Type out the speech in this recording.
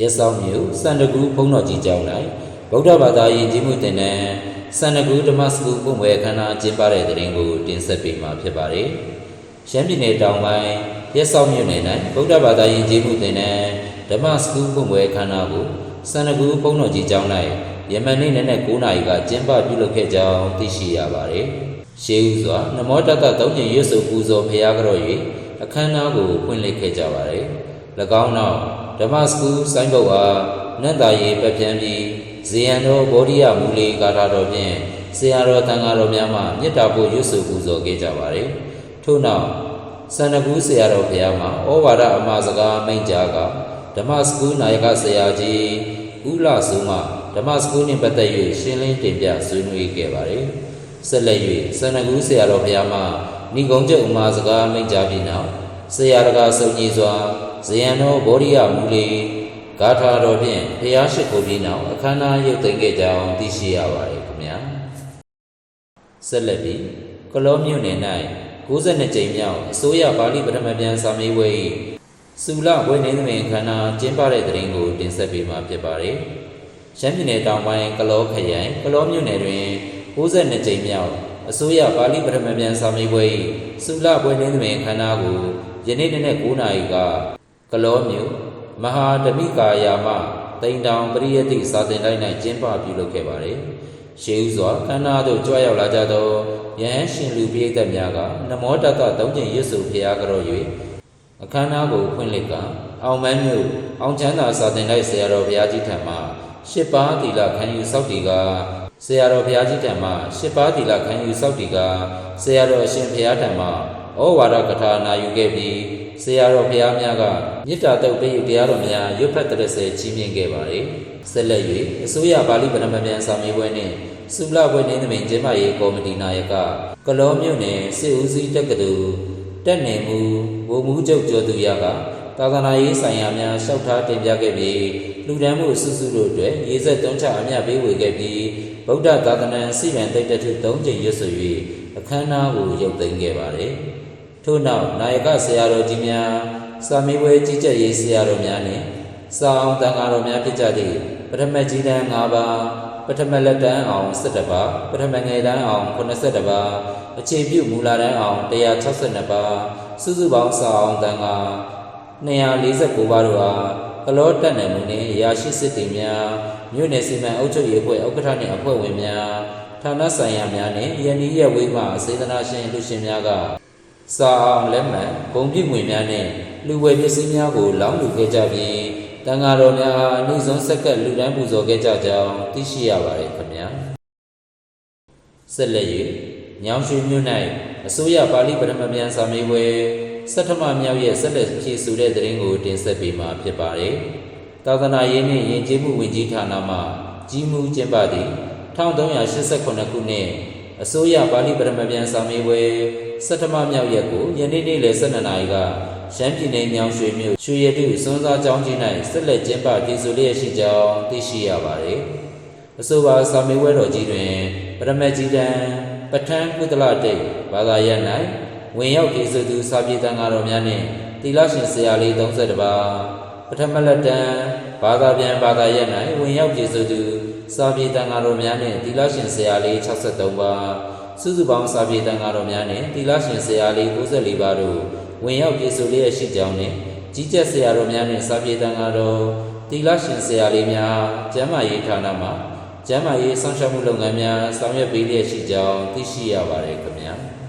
ရက်ဆောင်မြို့စန္ဒကူဘုန်းတော်ကြီးကျောင်း၌ဗုဒ္ဓဘာသာယဉ်ကျေးမှုသင်တန်းစန္ဒကူဓမ္မစကူပုံဝဲခန္ဓာကျင်းပတဲ့တဲ့ရင်ကိုတင်ဆက်ပေးမှာဖြစ်ပါတယ်။ရှမ်းပြည်နယ်တောင်ပိုင်းရက်ဆောင်မြို့နယ်၌ဗုဒ္ဓဘာသာယဉ်ကျေးမှုသင်တန်းဓမ္မစကူပုံဝဲခန္ဓာကိုစန္ဒကူဘုန်းတော်ကြီးကျောင်း၌ယမန်နေ့နက်9နာရီကကျင်းပပြုလုပ်ခဲ့ကြောင်းသိရှိရပါတယ်။ရှေးဥစွာနမောတတသုံးကျင်ရွတ်ဆိုပူဇော်ဖရာကြော့၍အခမ်းအနားကိုဖွင့်လှစ်ခဲ့ကြပါတယ်။၎င်းနောက် ဓမ္မစကူဆိုင်းဘုတ်အားနတ်သားရေးပပြန်းပြီးဇေယံတော်ဗောဓိယမူလီဂါထာတော်ဖြင့်ဆရာတော်တန်ဃာတော်များမှမေတ္တာပို့ရွတ်ဆိုပူဇော်ခဲ့ကြပါတယ်။ထို့နောက်စန္ဒကူဆရာတော်ဘုရားမှာဩဝါဒအမှာစကားမိန့်ကြားကဓမ္မစကူနာယကဆရာကြီးဦးလာစုမှဓမ္မစကူနှင့်ပတ်သက်၍ရှင်းလင်းတင်ပြဆွေးနွေးခဲ့ပါတယ်။ဆက်လက်၍စန္ဒကူဆရာတော်ဘုရားမှဏိကုံကျုပ်အမှာစကားမိန့်ကြားပြီးနောက်ဆရာတကာစုံကြီးစွာ ဇေယံတော်ဗောဓိယမူလီဂါထာတော်ဖြင့်ဖျားရှိခိုးပြီးနောက်အခမ်းအနားရုပ်သိမ်းခဲ့ကြောင်းသိရှိရပါတယ်ခင်ဗျာဆက်လက်ပြီးကလောမြို့နယ်၌62ကြိမ်မြောက်အစိုးရပါဠိပထမပြန်စာမေးပွဲ၏စူလဝိနေသမင်ခန္ဓာကျင်းပတဲ့တဲ့ရင်ကိုတင်ဆက်ပေးမှာဖြစ်ပါတယ်ရှမ်းပြည်နယ်တောင်ပိုင်းကလောခရိုင်ကလောမြို့နယ်တွင်62ကြိမ်မြောက်အစိုးရပါဠိပထမပြန်စာမေးပွဲ၏စူလဝိနေသမင်ခန္ဓာကိုယနေ့နေ့9နာရီက ကလောမြို့မဟာဓမိကာယာမတိန်တောင်ပရိယတိစာသင်တိုင်း၌ကျင်းပပြုလုပ်ခဲ့ပါတယ်။ရှေးဥစွာခန္ဓာသို့ကြွရောက်လာကြသောယဟန်ရှင်လူပိဋကများကနမောတတသုံးကျင်ရွတ်ဆိုဖျားကြော၍အခမ်းအနားကိုဖွင့်လှစ်ကအောင်မန်းမြို့အောင်ချမ်းသာစာသင်တိုင်းဆရာတော်ဘုရားကြီးထံမှရှစ်ပါးသီလခံယူစောက်တီကဆရာတော်ဘုရားကြီးထံမှရှစ်ပါးသီလခံယူစောက်တီကဆရာတော်အရှင်ဘုရားထံမှဩဝါဒကထာနာယူခဲ့ပြီး ဆရာတော်ဘုရားများကမေတ္တာတုတ်ပေးတရားတော်များရွတ်ဖတ်တဲ့ဆယ်ကြီးမြင့်ခဲ့ပါတယ်။ဆက်လက်၍အစိုးရပါဠိဗဏ္ဍမပြန်စာမေးပွဲနှင့်စုလပွဲနေသမင်ကျင်းပရေးကော်မတီနာယကကလောမြို့နယ်စစ်ဦးစီးတက္ကသိုလ်တက်နေမှုဗိုလ်မှူးချုပ်ကျော်သူရကသာသနာရေးဆိုင်ရာများလျှောက်ထားတင်ပြခဲ့ပြီးလူဒန်းမှုစုစုတို့အတွက်ရေဆက်တုံးချအမြပေးဝေခဲ့ပြီးဗုဒ္ဓသာသနာစီမံတိတ်တထု၃ကြိမ်ရွတ်ဆို၍အခမ်းအနားကိုရုပ်သိမ်းခဲ့ပါတယ်။ ထို့နောက်နာယကဆရာတော်ကြီးများစာမေးပွဲကြီးကြပ်ရေးဆရာတော်များနှင့်စာအောင်တန်ဃာတော်များဖြစ်ကြသည့်ပထမကြီးတန်း၅ပါးပထမလက်တန်းအောင်17ပါးပထမငယ်တန်းအောင်82ပါးအခြေပြုမူလာတန်းအောင်162ပါးစုစုပေါင်းစာအောင်တန်ဃာ249ပါးတို့အားကလောတက်နယ်မှုနှင့်ရာရှိစစ်တီများမြို့နယ်စီမံအုပ်ချုပ်ရေးအဖွဲ့ဥက္ကဋ္ဌနှင့်အဖွဲ့ဝင်များဌာနဆိုင်ရာများနှင့်ယန္ဒီရဲ့ဝိမှစေတနာရှင်လူရှင်များက စာအောင်လက်မှန်ဂုံပြည့်ငွေများနဲ့လူဝယ်ပစ္စည်းများကိုလောင်းလူခဲ့ကြပြီးတန်ဃာတော်များအားအနည်းဆုံးဆက်ကပ်လူတန်းပူဇော်ခဲ့ကြကြောင်းသိရှိရပါတယ်ခင်ဗျာဆက်လက်၍ညောင်ရွှေမြို့၌အစိုးရပါဠိပထမပြန်စာမေးပွဲစက်ထမမြောက်ရဲ့ဆက်လက်ဖြည့်ဆို့တဲ့သတင်းကိုတင်ဆက်ပေးမှာဖြစ်ပါတယ်သာသနာရေးနှင့်ယဉ်ကျေးမှုဝန်ကြီးဌာနမှကြီးမှုကျင်းပသည့်1389ခုနှစ်အစိုးရပါဠိပထမပြန်စာမေးပွဲ စက်ထမမြောက်ရက်ကိုယနေ့နေ့လယ်12နာရီကရှမ်းပြည်နယ်မြောင်ရွှေမြို့ရွှေရတုစွန်းစားကျောင်းကြီး၌ဆက်လက်ကျင်းပတည်ဆူလျက်ရှိကြောင်းသိရှိရပါတယ်။အဆိုပါစာမေးပွဲတော်ကြီးတွင်ပရမတ်ကြီးတန်းပဋ္ဌာန်းကုသလတိတ်ဘာသာရပ်၌ဝင်ရောက်တည်ဆူသူစာပြေတန်ဃာတော်များနှင့်တိလရှင်ဆရာလေး32ပါးပထမလက်တန်းဘာသာပြန်ဘာသာရပ်၌ဝင်ရောက်တည်ဆူသူစာပြေတန်ဃာတော်များနှင့်တိလရှင်ဆရာလေး63ပါး စုစုပေါင်းစာပြေတန်ဃာတော်များနှင့်တိလရှင်ဆရာလေး94ပါးတို့ဝင်ရောက်ပြည်ဆိုလျက်ရှိကြောင်းနှင့်ကြီးကြပ်ဆရာတော်များနှင့်စာပြေတန်ဃာတော်တိလရှင်ဆရာလေးများကျမ်းမာရေးဌာနမှကျမ်းမာရေးဆောင်ရှောက်မှုလုပ်ငန်းများဆောင်ရွက်ပေးလျက်ရှိကြောင်းသိရှိရပါတယ်ခင်ဗျာ